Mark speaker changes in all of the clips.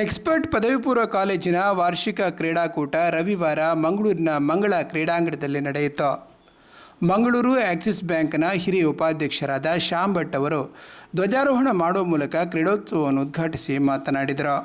Speaker 1: Expert ಪದವಿ ಪೂರ್ವ ಕಾಲೇಜಿನ ವಾರ್ಷಿಕ ಕ್ರೀಡಾಕೂಟ ರವಿವಾರ ಮಂಗಳೂರಿನ ಮಂಗಳ ಕ್ರೀಡಾಂಗಣದಲ್ಲಿ ನಡೆಯಿತು. ಮಂಗಳೂರು ಆಕ್ಸಿಸ್ ಬ್ಯಾಂಕ್ನ ಹಿರಿಯ ಉಪಾಧ್ಯಕ್ಷರಾದ ಶ್ಯಾಮ್ ಭಟ್ ಅವರು ಧ್ವಜಾರೋಹಣ ಮಾಡುವ ಮೂಲಕ ಕ್ರೀಡೋತ್ಸವವನ್ನು ಉದ್ಘಾಟಿಸಿ ಮಾತನಾಡಿದರು.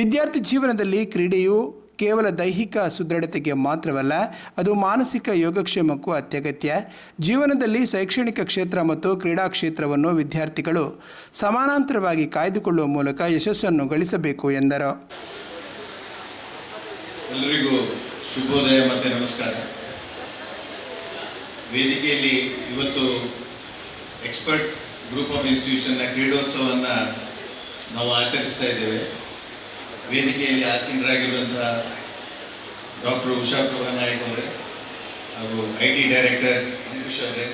Speaker 1: ವಿದ್ಯಾರ್ಥಿ ಜೀವನದಲ್ಲಿ ಕ್ರೀಡೆಯು ಕೇವಲ ದೈಹಿಕ ಸುದೃಢತೆಗೆ ಮಾತ್ರವಲ್ಲ, ಅದು ಮಾನಸಿಕ ಯೋಗಕ್ಷೇಮಕ್ಕೂ ಅತ್ಯಗತ್ಯ. ಜೀವನದಲ್ಲಿ ಶೈಕ್ಷಣಿಕ ಕ್ಷೇತ್ರ ಮತ್ತು ಕ್ರೀಡಾ ಕ್ಷೇತ್ರವನ್ನು ವಿದ್ಯಾರ್ಥಿಗಳು ಸಮಾನಾಂತರವಾಗಿ ಕಾಯ್ದುಕೊಳ್ಳುವ ಮೂಲಕ ಯಶಸ್ಸನ್ನು ಗಳಿಸಬೇಕು ಎಂದರು.
Speaker 2: ಎಲ್ಲರಿಗೂ ಶುಭೋದಯ ಮತ್ತು ನಮಸ್ಕಾರ. ವೇದಿಕೆಯಲ್ಲಿ ಇವತ್ತು ಎಕ್ಸ್ಪರ್ಟ್ ಗ್ರೂಪ್ ಆಫ್ ಇನ್ಸ್ಟಿಟ್ಯೂಷನ್ನ ಕ್ರೀಡೋತ್ಸವವನ್ನು ನಾವು ಆಚರಿಸ್ತಾ ಇದ್ದೇವೆ. ವೇದಿಕೆಯಲ್ಲಿ ಆಸೀನರಾಗಿರುವಂತಹ ಡಾಕ್ಟರ್ ಉಷಾ ಪ್ರಭಾ ನಾಯಕ್ ಅವರೇ ಹಾಗೂ ಐ ಟಿ ಡೈರೆಕ್ಟರ್ ಅಂಕುಶ್ ಅವರೇ,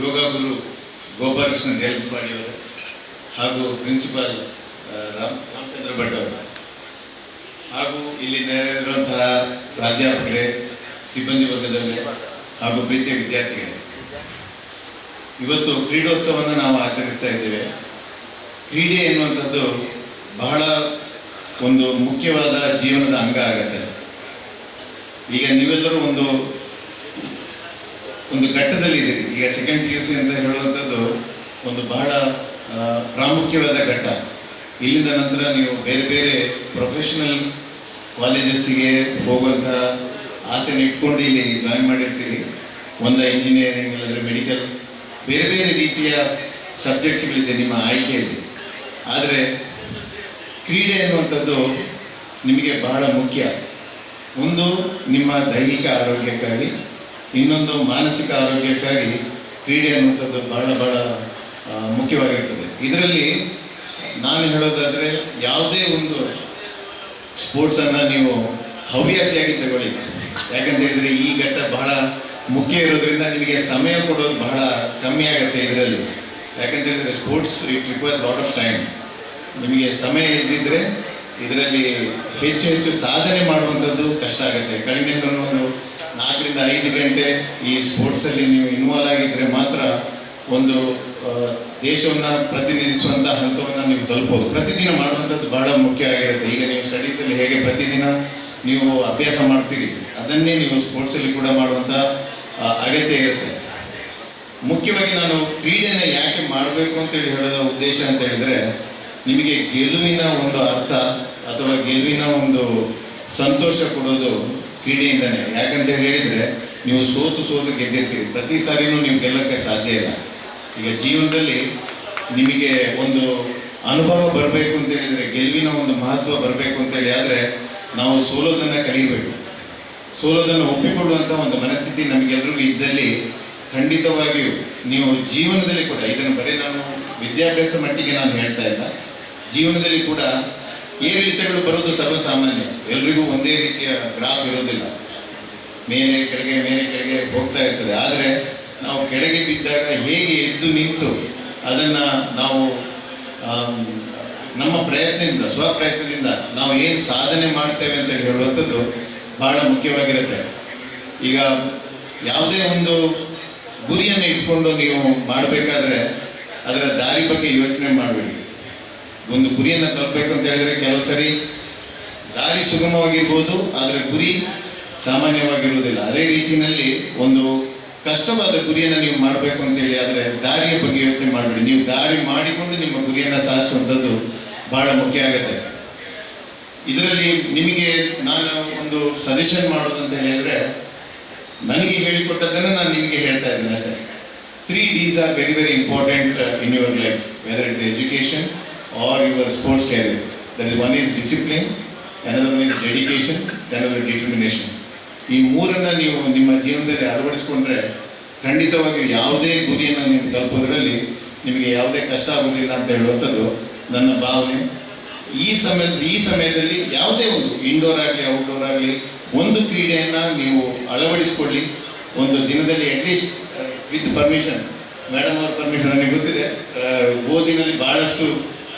Speaker 2: ಯೋಗ ಗುರು ಗೋಪಾಲಕೃಷ್ಣ ದೇಲತ್ಪಾಡಿ ಅವರೇ ಹಾಗೂ ಪ್ರಿನ್ಸಿಪಾಲ್ ರಾಮ್, ರಾಮಚಂದ್ರ ಭಟ್ ಅವರು. ಹಾಗೂ ಇಲ್ಲಿ ನೆರೆದಿರುವಂತಹ ಪ್ರಾಧ್ಯಾಪಕರೇ, ಸಿಬ್ಬಂದಿ ವರ್ಗದಲ್ಲಿ ಹಾಗೂ ಪ್ರೀತಿಯ ವಿದ್ಯಾರ್ಥಿಗಳೇ. ಇವತ್ತು ಕ್ರೀಡೋತ್ಸವವನ್ನು ನಾವು ಆಚರಿಸ್ತಾ ಇದ್ದೇವೆ. ಕ್ರೀಡೆ ಎನ್ನುವಂಥದ್ದು ಬಹಳ ಒಂದು ಮುಖ್ಯವಾದ ಜೀವನದ ಅಂಗ ಆಗತ್ತೆ. ಈಗ ನೀವೆಲ್ಲರೂ ಒಂದು ಒಂದು ಘಟ್ಟದಲ್ಲಿದ್ದೀರಿ ಈಗ ಸೆಕೆಂಡ್ ಪಿ ಯು ಸಿ ಅಂತ ಹೇಳುವಂಥದ್ದು ಒಂದು ಬಹಳ ಪ್ರಾಮುಖ್ಯವಾದ ಘಟ್ಟ. ಇಲ್ಲಿಂದ ನಂತರ ನೀವು ಬೇರೆ ಬೇರೆ ಪ್ರೊಫೆಷನಲ್ ಕಾಲೇಜಸ್ಸಿಗೆ ಹೋಗುವಂಥ ಆಸೆನ ಇಟ್ಕೊಂಡು ಇಲ್ಲಿ ಜಾಯಿನ್ ಮಾಡಿರ್ತೀರಿ. ಒಂದು ಇಂಜಿನಿಯರಿಂಗ್ ಇಲ್ಲದ್ರೆ ಮೆಡಿಕಲ್ ಬೇರೆ ಬೇರೆ ರೀತಿಯ ಸಬ್ಜೆಕ್ಟ್ಸ್ಗಳಿದೆ ನಿಮ್ಮ ಆಯ್ಕೆಯಲ್ಲಿ. ಆದರೆ ಕ್ರೀಡೆ ಅನ್ನುವಂಥದ್ದು ನಿಮಗೆ ಬಹಳ ಮುಖ್ಯ. ಒಂದು, ನಿಮ್ಮ ದೈಹಿಕ ಆರೋಗ್ಯಕ್ಕಾಗಿ, ಇನ್ನೊಂದು ಮಾನಸಿಕ ಆರೋಗ್ಯಕ್ಕಾಗಿ ಕ್ರೀಡೆ ಅನ್ನುವಂಥದ್ದು ಬಹಳ ಬಹಳ ಮುಖ್ಯವಾಗಿರ್ತದೆ. ಇದರಲ್ಲಿ ನಾನು ಹೇಳೋದಾದರೆ ಯಾವುದೇ ಒಂದು ಸ್ಪೋರ್ಟ್ಸನ್ನು ನೀವು ಹವ್ಯಾಸಿಯಾಗಿ ತಗೊಳ್ಳಿ. ಯಾಕಂತ ಹೇಳಿದರೆ ಈ ಘಟ್ಟ ಬಹಳ ಮುಖ್ಯ ಇರೋದ್ರಿಂದ ನಿಮಗೆ ಸಮಯ ಕೊಡೋದು ಬಹಳ ಕಮ್ಮಿ ಆಗುತ್ತೆ ಇದರಲ್ಲಿ. ಯಾಕಂತ ಹೇಳಿದರೆ sports, it requires lot of time. ನಿಮಗೆ ಸಮಯ ಇಲ್ಲದಿದ್ರೆ ಇದರಲ್ಲಿ ಹೆಚ್ಚು ಹೆಚ್ಚು ಸಾಧನೆ ಮಾಡುವಂಥದ್ದು ಕಷ್ಟ ಆಗುತ್ತೆ. ಕಡಿಮೆ ಅಂದ್ರೂ ಒಂದು ನಾಲ್ಕರಿಂದ ಐದು ಗಂಟೆ ಈ ಸ್ಪೋರ್ಟ್ಸಲ್ಲಿ ನೀವು ಇನ್ವಾಲ್ವ್ ಆಗಿದ್ದರೆ ಮಾತ್ರ ಒಂದು ದೇಶವನ್ನು ಪ್ರತಿನಿಧಿಸುವಂಥ ಹಂತವನ್ನು ನೀವು ತಲುಪೋದು ಪ್ರತಿದಿನ ಮಾಡುವಂಥದ್ದು ಬಹಳ ಮುಖ್ಯ ಆಗಿರುತ್ತೆ. ಈಗ ನೀವು ಸ್ಟಡೀಸಲ್ಲಿ ಹೇಗೆ ಪ್ರತಿದಿನ ನೀವು ಅಭ್ಯಾಸ ಮಾಡ್ತೀರಿ, ಅದನ್ನೇ ನೀವು ಸ್ಪೋರ್ಟ್ಸಲ್ಲಿ ಕೂಡ ಮಾಡುವಂಥ ಅಗತ್ಯ ಇರುತ್ತೆ. ಮುಖ್ಯವಾಗಿ ನಾನು ಕ್ರೀಡೆನ ಯಾಕೆ ಮಾಡಬೇಕು ಅಂತೇಳಿ ಹೇಳೋದ ಉದ್ದೇಶ ಅಂತ ಹೇಳಿದ್ರೆ ನಿಮಗೆ ಗೆಲುವಿನ ಒಂದು ಅರ್ಥ ಅಥವಾ ಗೆಲುವಿನ ಒಂದು ಸಂತೋಷ ಕೊಡೋದು ಕ್ರೀಡೆಯಿಂದನೇ. ಯಾಕಂತ ಹೇಳಿದರೆ, ನೀವು ಸೋತು ಸೋತು ಗೆದ್ದಿರ್ತೀರಿ. ಪ್ರತಿ ಸಾರಿನೂ ನೀವು ಗೆಲ್ಲಕ್ಕೆ ಸಾಧ್ಯ ಇಲ್ಲ. ಈಗ ಜೀವನದಲ್ಲಿ ನಿಮಗೆ ಒಂದು ಅನುಭವ ಬರಬೇಕು ಅಂತ ಹೇಳಿದರೆ, ಗೆಲುವಿನ ಒಂದು ಮಹತ್ವ ಬರಬೇಕು ಅಂತೇಳಿ ಆದರೆ, ನಾವು ಸೋಲೋದನ್ನು ಕಲಿಯಬೇಕು ಸೋಲೋದನ್ನು ಒಪ್ಪಿಕೊಳ್ಳುವಂಥ ಒಂದು ಮನಸ್ಥಿತಿ ನಮಗೆಲ್ಲರಿಗೂ ಇದ್ದಲ್ಲಿ ಖಂಡಿತವಾಗಿಯೂ ನೀವು ಜೀವನದಲ್ಲಿ ಕೂಡ, ಇದನ್ನು ಬರೀ ನಾನು ವಿದ್ಯಾಭ್ಯಾಸ ಮಟ್ಟಿಗೆ ನಾನು ಹೇಳ್ತಾ ಇಲ್ಲ ಜೀವನದಲ್ಲಿ ಕೂಡ ಏರಿಳಿತಗಳು ಬರೋದು ಸರ್ವಸಾಮಾನ್ಯ. ಎಲ್ರಿಗೂ ಒಂದೇ ರೀತಿಯ ಗ್ರಾಫ್ ಇರೋದಿಲ್ಲ ಮೇಲೆ, ಕೆಳಗೆ ಮೇಲೆ, ಕೆಳಗೆ ಹೋಗ್ತಾ ಇರ್ತದೆ. ಆದರೆ ನಾವು ಕೆಳಗೆ ಬಿದ್ದಾಗ ಹೇಗೆ ಎದ್ದು ನಿಂತು ಅದನ್ನು ನಾವು ನಮ್ಮ ಪ್ರಯತ್ನದಿಂದ ಸ್ವಪ್ರಯತ್ನದಿಂದ ನಾವು ಏನು ಸಾಧನೆ ಮಾಡ್ತೇವೆ ಅಂತ ಹೇಳುವಂಥದ್ದು ಬಹಳ ಮುಖ್ಯವಾಗಿರುತ್ತೆ. ಈಗ ಯಾವುದೇ ಒಂದು ಗುರಿಯನ್ನು ಇಟ್ಕೊಂಡು ನೀವು ಮಾಡಬೇಕಾದ್ರೆ ಅದರ ದಾರಿ ಬಗ್ಗೆ ಯೋಚನೆ ಮಾಡಬೇಡಿ. ಒಂದು ಗುರಿಯನ್ನು ತಲುಪಬೇಕು ಅಂತ ಹೇಳಿದರೆ ಕೆಲವು ಸರಿ ದಾರಿ ಸುಗಮವಾಗಿರ್ಬೋದು, ಆದರೆ ಗುರಿ ಸಾಮಾನ್ಯವಾಗಿರುವುದಿಲ್ಲ. ಅದೇ ರೀತಿಯಲ್ಲಿ ಒಂದು ಕಷ್ಟವಾದ ಗುರಿಯನ್ನು ನೀವು ಮಾಡಬೇಕು ಅಂತೇಳಿ ಆದರೆ ದಾರಿಯ ಬಗ್ಗೆ ಯೋಚನೆ ಮಾಡಬೇಡಿ. ನೀವು ದಾರಿ ಮಾಡಿಕೊಂಡು ನಿಮ್ಮ ಗುರಿಯನ್ನು ಸಾಧಿಸುವಂಥದ್ದು ಬಹಳ ಮುಖ್ಯ ಆಗುತ್ತೆ. ಇದರಲ್ಲಿ ನಿಮಗೆ ನಾನು ಒಂದು ಸಜೆಷನ್ ಮಾಡೋದು ಅಂತ ಹೇಳಿದರೆ, ನನಗೆ ಹೇಳಿಕೊಟ್ಟದ್ದನ್ನು ನಾನು ನಿಮಗೆ ಹೇಳ್ತಾ ಇದ್ದೀನಿ ಅಷ್ಟೇ. Three these are very very important in your life whether it's education or your sports career that is one is discipline another one is dedication another determination ಈ ಮೂರನ್ನು ನೀವು ನಿಮ್ಮ ಜೀವನದಲ್ಲಿ ಅಳವಡಿಸ್ಕೊಂಡ್ರೆ ಖಂಡಿತವಾಗಿಯೂ ಯಾವುದೇ ಗುರಿಯನ್ನು ನೀವು ತಲುಪೋದ್ರಲ್ಲಿ ನಿಮಗೆ ಯಾವುದೇ ಕಷ್ಟ ಆಗೋದಿಲ್ಲ ಅಂತ ಹೇಳುವಂಥದ್ದು ನನ್ನ ಭಾವನೆ. ಈ ಸಮಯ, ಈ ಸಮಯದಲ್ಲಿ ಯಾವುದೇ ಒಂದು ಇಂಡೋರ್ ಆಗಲಿ ಔಟ್ಡೋರ್ ಆಗಲಿ ಒಂದು ಕ್ರೀಡೆಯನ್ನು ನೀವು ಅಳವಡಿಸ್ಕೊಳ್ಳಿ. ಒಂದು ದಿನದಲ್ಲಿ at least with permission madam ಅವ್ರ ಪರ್ಮಿಷನ್ ನನಗೆ ಗೊತ್ತಿದೆ. ಓದಿನಲ್ಲಿ ಬಹಳಷ್ಟು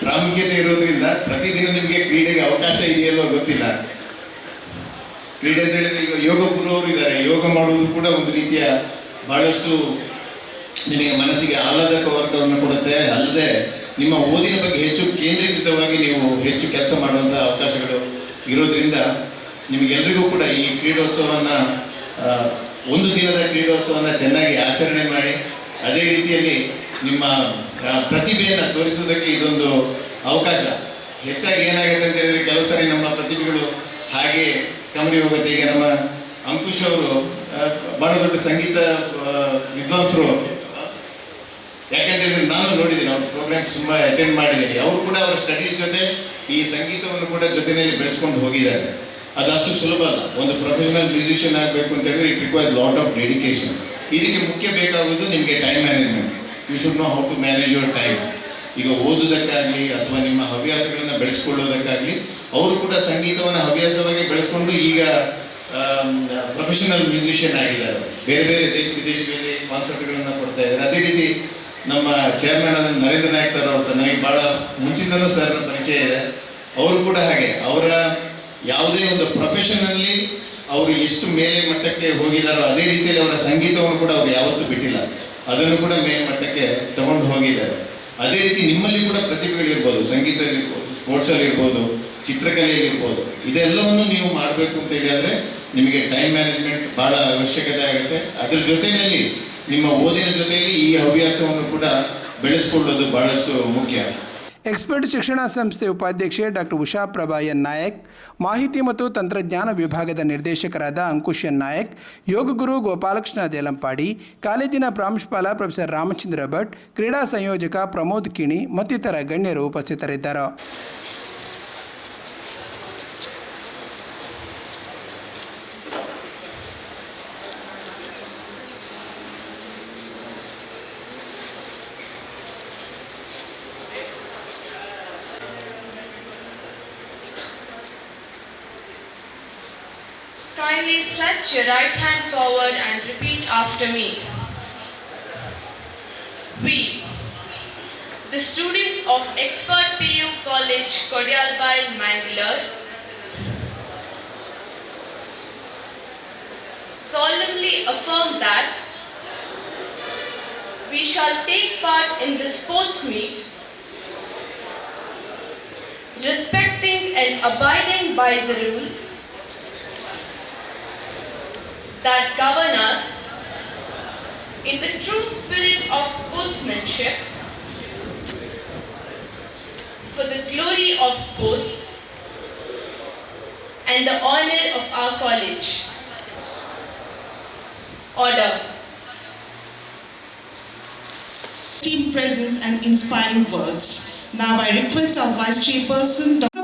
Speaker 2: ಪ್ರಾಮುಖ್ಯತೆ ಇರೋದ್ರಿಂದ ಪ್ರತಿದಿನ ನಿಮಗೆ ಕ್ರೀಡೆಗೆ ಅವಕಾಶ ಇದೆಯಲ್ಲೋ ಗೊತ್ತಿಲ್ಲ. ಕ್ರೀಡೆ ಅಂತ ಹೇಳಿದ್ರೆ ಈಗ ಯೋಗ ಗುರುವರು ಇದ್ದಾರೆ. ಯೋಗ ಮಾಡುವುದು ಕೂಡ ಒಂದು ರೀತಿಯ ಬಹಳಷ್ಟು ನಿಮಗೆ ಮನಸ್ಸಿಗೆ ಆಹ್ಲಾದಕ ವರ್ಗವನ್ನು ಕೊಡುತ್ತೆ. ಅಲ್ಲದೆ ನಿಮ್ಮ ಓದಿನ ಬಗ್ಗೆ ಹೆಚ್ಚು ಕೇಂದ್ರೀಕೃತವಾಗಿ ನೀವು ಹೆಚ್ಚು ಕೆಲಸ ಮಾಡುವಂಥ ಅವಕಾಶಗಳು ಇರೋದ್ರಿಂದ ನಿಮಗೆಲ್ರಿಗೂ ಕೂಡ ಈ ಕ್ರೀಡೋತ್ಸವವನ್ನು ಒಂದು ದಿನದ ಕ್ರೀಡೋತ್ಸವವನ್ನು ಚೆನ್ನಾಗಿ ಆಚರಣೆ ಮಾಡಿ, ಅದೇ ರೀತಿಯಲ್ಲಿ ನಿಮ್ಮ ಪ್ರತಿಭೆಯನ್ನು ತೋರಿಸುವುದಕ್ಕೆ ಇದೊಂದು ಅವಕಾಶ. ಹೆಚ್ಚಾಗಿ ಏನಾಗುತ್ತೆ ಅಂತ ಹೇಳಿದ್ರೆ ಕೆಲವು ಸಾರಿ ನಮ್ಮ ಪ್ರತಿಭೆಗಳು ಹಾಗೆ ಕಮರಿ ಹೋಗುತ್ತೆ. ಈಗ ನಮ್ಮ ಅಂಕುಶ್ ಅವರು ಬಹಳ ದೊಡ್ಡ ಸಂಗೀತ ವಿದ್ವಾಂಸರು. ಯಾಕಂತ ಹೇಳಿದ್ರೆ ನಾನು ನೋಡಿದ್ದೀನಿ, ಅವ್ರ ಪ್ರೋಗ್ರಾಮ್ಸ್ ತುಂಬಾ ಅಟೆಂಡ್ ಮಾಡಿದ್ದೀನಿ. ಅವರು ಕೂಡ ಅವರ ಸ್ಟಡೀಸ್ ಜೊತೆ ಈ ಸಂಗೀತವನ್ನು ಕೂಡ ಜೊತೆಯಲ್ಲಿ ಬೆಳೆಸ್ಕೊಂಡು ಹೋಗಿದ್ದಾರೆ. ಅದಷ್ಟು ಸುಲಭ ಅಲ್ಲ. ಒಂದು ಪ್ರೊಫೆಷನಲ್ ಮ್ಯೂಸಿಷಿಯನ್ ಆಗಬೇಕು ಅಂತ ಹೇಳಿದ್ರೆ it requires lot of dedication ಇದಕ್ಕೆ ಮುಖ್ಯ ಬೇಕಾಗುವುದು ನಿಮಗೆ time management you should know how to manage your time ಈಗ ಓದೋದಕ್ಕಾಗಲಿ ಅಥವಾ ನಿಮ್ಮ ಹವ್ಯಾಸಗಳನ್ನು ಬೆಳೆಸ್ಕೊಳ್ಳೋದಕ್ಕಾಗಲಿ, ಅವರು ಕೂಡ ಸಂಗೀತವನ್ನು ಹವ್ಯಾಸವಾಗಿ ಬೆಳೆಸ್ಕೊಂಡು ಈಗ ಪ್ರೊಫೆಷನಲ್ ಮ್ಯೂಸಿಷಿಯನ್ ಆಗಿದ್ದಾರೆ. ಬೇರೆ ಬೇರೆ ದೇಶ ವಿದೇಶಗಳಲ್ಲಿ ಕಾನ್ಸರ್ಟ್ಗಳನ್ನು ಕೊಡ್ತಾ ಇದ್ದಾರೆ. ಅದೇ ರೀತಿ ನಮ್ಮ ಚೇರ್ಮನ್ ಆದ ನರೇಂದ್ರ ನಾಯಕ್ ಸರ್ ಅವರು ಸರ್ ನನಗೆ ಭಾಳ ಮುಂಚಿಂದನೂ ಸರ್ ಪರಿಚಯ ಇದೆ. ಅವರು ಕೂಡ ಹಾಗೆ. ಅವರ ಯಾವುದೇ ಒಂದು ಪ್ರೊಫೆಷನಲ್ಲಿ ಅವರು ಎಷ್ಟು ಮೇಲೆ ಮಟ್ಟಕ್ಕೆ ಹೋಗಿದ್ದಾರೋ ಅದೇ ರೀತಿಯಲ್ಲಿ ಅವರ ಸಂಗೀತವನ್ನು ಕೂಡ ಅವರು ಯಾವತ್ತೂ ಬಿಟ್ಟಿಲ್ಲ. ಅದನ್ನು ಕೂಡ ಮೇಲೆ ಮಟ್ಟಕ್ಕೆ ತಗೊಂಡು ಹೋಗಿದ್ದಾರೆ. ಅದೇ ರೀತಿ ನಿಮ್ಮಲ್ಲಿ ಕೂಡ ಪ್ರತಿಭೆಗಳಿರ್ಬೋದು, ಸಂಗೀತದಲ್ಲಿರ್ಬೋದು, ಸ್ಪೋರ್ಟ್ಸಲ್ಲಿರ್ಬೋದು ಇರ್ಬೋದು ಚಿತ್ರಕಲೆಯಲ್ಲಿ ಇರ್ಬೋದು ಇದೆಲ್ಲವನ್ನು ನೀವು ಮಾಡಬೇಕು ಅಂತ ಹೇಳಿದ್ರೆ ನಿಮಗೆ ಟೈಮ್ ಮ್ಯಾನೇಜ್ಮೆಂಟ್ ಬಹಳ ಅವಶ್ಯಕತೆ ಆಗುತ್ತೆ. ಅದ್ರ ಜೊತೆಯಲ್ಲಿ ನಿಮ್ಮ ಓದಿನ ಜೊತೆಯಲ್ಲಿ ಈ ಹವ್ಯಾಸವನ್ನು ಕೂಡ ಬೆಳೆಸ್ಕೊಳ್ಳೋದು ಬಹಳಷ್ಟು ಮುಖ್ಯ.
Speaker 1: ಎಕ್ಸ್ಪರ್ಟ್ ಶಿಕ್ಷಣ ಸಂಸ್ಥೆ ಉಪಾಧ್ಯಕ್ಷೆ ಡಾಕ್ಟರ್ ಉಷಾ ಪ್ರಭಾ ನಾಯಕ್, ಮಾಹಿತಿ ಮತ್ತು ತಂತ್ರಜ್ಞಾನ ವಿಭಾಗದ ನಿರ್ದೇಶಕರಾದ ಅಂಕುಶ್ ಎನ್ ನಾಯಕ್ ಯೋಗಗುರು ಗೋಪಾಲಕೃಷ್ಣ ದೇಲಂಪಾಡಿ, ಕಾಲೇಜಿನ ಪ್ರಾಂಶುಪಾಲ ಪ್ರೊಫೆಸರ್ ರಾಮಚಂದ್ರ ಭಟ್, ಕ್ರೀಡಾ ಸಂಯೋಜಕ ಪ್ರಮೋದ್ ಕಿಣಿ ಮತ್ತಿತರ ಗಣ್ಯರು ಉಪಸ್ಥಿತರಿದ್ದರು.
Speaker 3: Kindly stretch your right hand forward and repeat after me. We, the students of Expert PU College, Kodialbai, Mangalore, solemnly affirm that we shall take part in the sports meet respecting and abiding by the rules that govern us in the true spirit of sportsmanship for the glory of sports and the honor of our college. Order.
Speaker 4: team presence and inspiring words. Now I request our Vice Chairperson, Dr.